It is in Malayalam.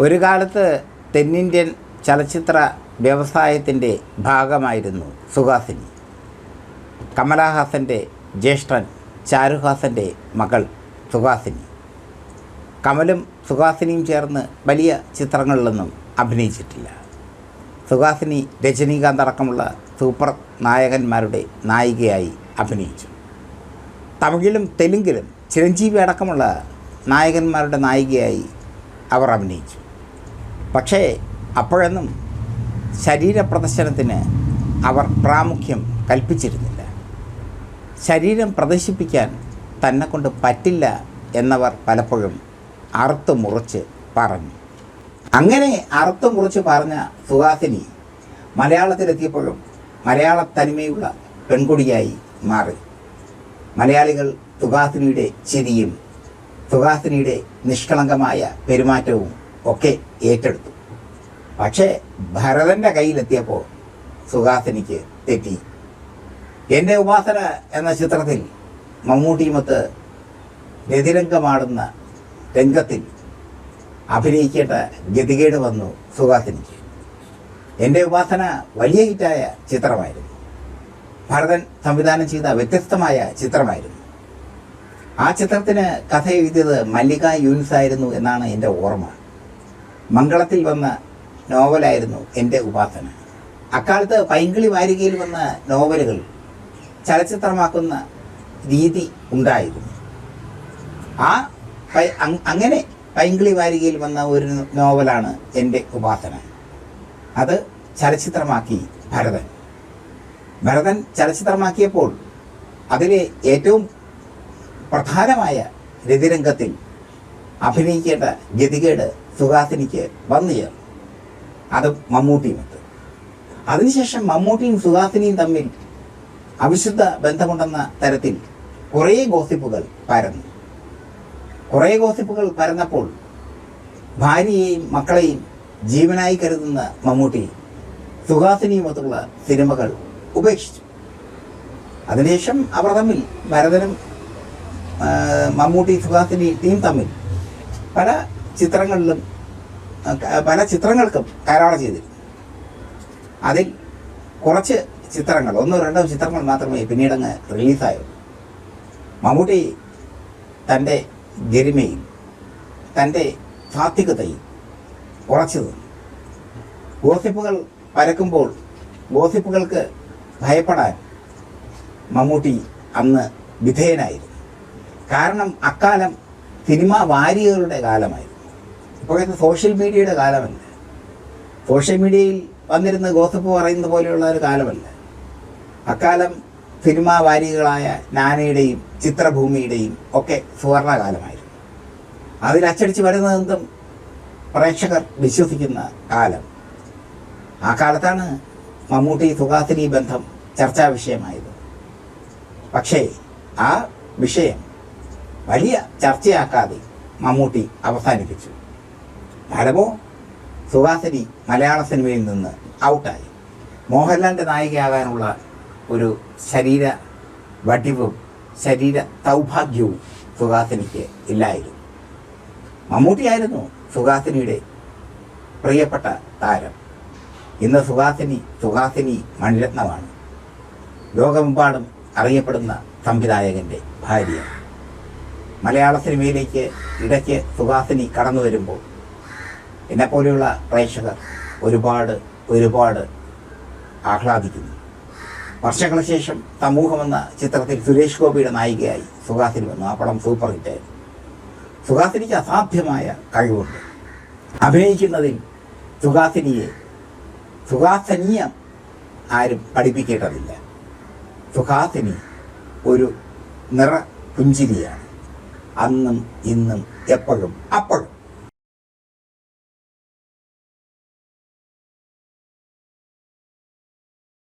ഒരു കാലത്ത് തെന്നിന്ത്യൻ ചലച്ചിത്ര വ്യവസായത്തിന്റെ ഭാഗമായിരുന്നു സുഹാസിനി. കമലഹാസന്റെ ജ്യേഷ്ഠൻ ചാരുഹാസന്റെ മകൾ സുഹാസിനി. കമലും സുഹാസിനിയും ചേർന്ന് വലിയ ചിത്രങ്ങളിലൊന്നും അഭിനയിച്ചിട്ടില്ല. സുഹാസിനി രജനീകാന്ത് അടക്കമുള്ള സൂപ്പർ നായകന്മാരുടെ നായികയായി അഭിനയിച്ചു. തമിഴിലും തെലുങ്കിലും ചിരഞ്ജീവി അടക്കമുള്ള നായകന്മാരുടെ നായികയായി അവർ അഭിനയിച്ചു. പക്ഷേ അപ്പോഴൊന്നും ശരീരപ്രദർശനത്തിന് അവർ പ്രാമുഖ്യം കൽപ്പിച്ചിരുന്നില്ല. ശരീരം പ്രദർശിപ്പിക്കാൻ തന്നെ കൊണ്ട് പറ്റില്ല എന്നവർ പലപ്പോഴും അറുത്ത് മുറിച്ച് പറഞ്ഞു. അങ്ങനെ അറുത്ത് മുറിച്ച് പറഞ്ഞ സുഹാസിനി മലയാളത്തിലെത്തിയപ്പോഴും മലയാള തനിമയുള്ള പെൺകുടിയായി മാറി. മലയാളികൾ സുഹാസിനിയുടെ ചിരിയും സുഹാസിനിയുടെ നിഷ്കളങ്കമായ പെരുമാറ്റവും ഒക്കെ ഏറ്റെടുത്തു. പക്ഷേ ഭരതന്റെ കയ്യിലെത്തിയപ്പോൾ സുഹാസിനിക്ക് തെറ്റി. എന്റെ ഉപാസന എന്ന ചിത്രത്തിൽ മമ്മൂട്ടിയുമൊത്ത് രതിരംഗമാടുന്ന രംഗത്തിൽ അഭിനയിക്കേണ്ട ഗതികേട് വന്നു സുഹാസിനിക്ക്. എന്റെ ഉപാസന വലിയ ഹിറ്റായ ചിത്രമായിരുന്നു. ഭരതൻ സംവിധാനം ചെയ്ത വ്യത്യസ്തമായ ചിത്രമായിരുന്നു. ആ ചിത്രത്തിന് കഥ എഴുതിയത് മല്ലിക യൂനിസ് ആയിരുന്നു എന്നാണ് എന്റെ ഓർമ്മ. മംഗളത്തിൽ വന്ന നോവലായിരുന്നു എന്റെ ഉപാസന. അക്കാലത്ത് പൈങ്കിളി വാരികയിൽ വന്ന നോവലുകൾ ചലച്ചിത്രമാക്കുന്ന രീതി ഉണ്ടായിരുന്നു. ആ അങ്ങനെ പൈങ്കിളി വാരികയിൽ വന്ന ഒരു നോവലാണ് എന്റെ ഉപാസന. അത് ചലച്ചിത്രമാക്കി ഭരതൻ. ഭരതൻ ചലച്ചിത്രമാക്കിയപ്പോൾ അതിലെ ഏറ്റവും പ്രധാനമായ രതിരംഗത്തിൽ അഭിനയിക്കേണ്ട ഗതികേട് സുഹാസിനിക്ക് വന്നു ചേർന്നു. അത് മമ്മൂട്ടിയുമൊത്ത് അതിനുശേഷം മമ്മൂട്ടിയും സുഹാസിനിയും തമ്മിൽ അവിശുദ്ധ ബന്ധമുണ്ടെന്ന തരത്തിൽ കുറേ ഗോസിപ്പുകൾ പരന്നു. കുറേ ഗോസിപ്പുകൾ പരന്നപ്പോൾ ഭാര്യയെയും മക്കളെയും ജീവനായി കരുതുന്ന മമ്മൂട്ടി സുഹാസിനിയുമൊത്തുള്ള സിനിമകൾ ഉപേക്ഷിച്ചു. അതിനുശേഷം അവർ തമ്മിൽ ഭരതനും മമ്മൂട്ടി സുഹാസിനി ടീം തമ്മിൽ പല ചിത്രങ്ങളിലും പല ചിത്രങ്ങൾക്കും കരാറ് ചെയ്തിരുന്നു. അതിൽ കുറച്ച് ചിത്രങ്ങൾ ഒന്നോ രണ്ടോ ചിത്രങ്ങൾ മാത്രമേ പിന്നീടങ്ങ് റിലീസായുള്ളൂ. മമ്മൂട്ടി തന്റെ ഗരിമയും തന്റെ സാത്വികതയും ഉറച്ചു നിന്നു ഗോസിപ്പുകൾ പരക്കുമ്പോൾ ഗോസിപ്പുകൾക്ക് ഭയപ്പെടാൻ മമ്മൂട്ടി അന്ന് വിധേയനായിരുന്നു. കാരണം അക്കാലം സിനിമാ വാരികകളുടെ കാലമായിരുന്നു. ഇപ്പോഴത്തെ സോഷ്യൽ മീഡിയയുടെ കാലമല്ല. സോഷ്യൽ മീഡിയയിൽ വന്നിരുന്ന ഗോസപ്പ് പറയുന്ന പോലെയുള്ള ഒരു കാലമല്ല. അക്കാലം സിനിമാ വാരികളായ നാനയുടെയും ചിത്രഭൂമിയുടെയും ഒക്കെ സുവർണകാലമായിരുന്നു. അതിൽ അച്ചടിച്ച് വരുന്നതെന്തും പ്രേക്ഷകർ വിശ്വസിക്കുന്ന കാലം. ആ കാലത്താണ് മമ്മൂട്ടി സുഹാസിനി ബന്ധം ചർച്ചാ വിഷയമായത്. പക്ഷേ ആ വിഷയം വലിയ ചർച്ചയാക്കാതെ മമ്മൂട്ടി അവസാനിപ്പിച്ചു. ഫലമോ സുഹാസിനി മലയാള സിനിമയിൽ നിന്ന് ഔട്ടായി. മോഹൻലാലിന്റെ നായികയാകാനുള്ള ഒരു ശരീര വടിവും ശരീര സൗഭാഗ്യവും സുഹാസിനിക്ക് ഇല്ലായിരുന്നു. മമ്മൂട്ടിയായിരുന്നു സുഹാസിനിയുടെ പ്രിയപ്പെട്ട താരം. ഇന്ന് സുഹാസിനി സുഹാസിനി മണിരത്നമാണ്. ലോകമെമ്പാടും അറിയപ്പെടുന്ന സംവിധായകന്റെ ഭാര്യ. മലയാള സിനിമയിലേക്ക് ഇടയ്ക്ക് സുഹാസിനി കടന്നു വരുമ്പോൾ എന്നെപ്പോലെയുള്ള പ്രേക്ഷകർ ഒരുപാട് ഒരുപാട് ആഹ്ലാദിക്കുന്നു. വർഷങ്ങൾക്ക് ശേഷം സമൂഹം എന്ന ചിത്രത്തിൽ സുരേഷ് ഗോപിയുടെ നായികയായി സുഹാസിനി വന്നു. ആ പടം സൂപ്പർ ഹിറ്റായിരുന്നു സുഹാസിനിക്ക് അസാധ്യമായ കഴിവുണ്ട്. അഭിനയിക്കുന്നതിൽ സുഹാസിനിയെ സുഹാസനീയം ആരും പഠിപ്പിക്കേണ്ടതില്ല. സുഹാസിനി ഒരു നിറ പുഞ്ചിരിയാണ്. അന്നും ഇന്നും എപ്പോഴും അപ്പോഴും